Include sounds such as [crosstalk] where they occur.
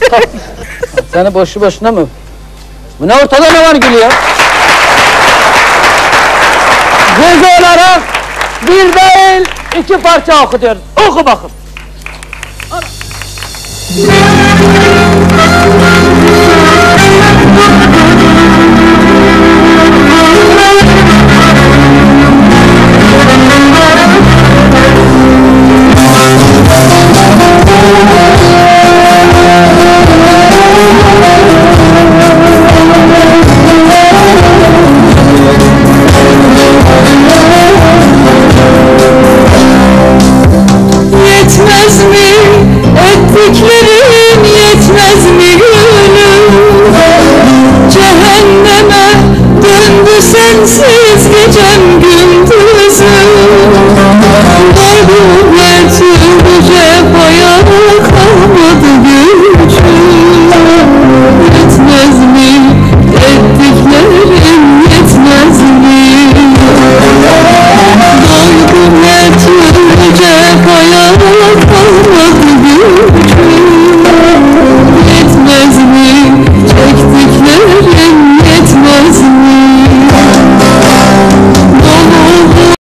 [laughs] Seni boşu boşuna mı? Bu ne ortada ne var gülüyor? Ceza olarak bir değil iki parça okutuyoruz. Oku bakın. Müzik yetmez mi? Ettiklerin yetmez mi gülüm? Cehenneme döndü sensiz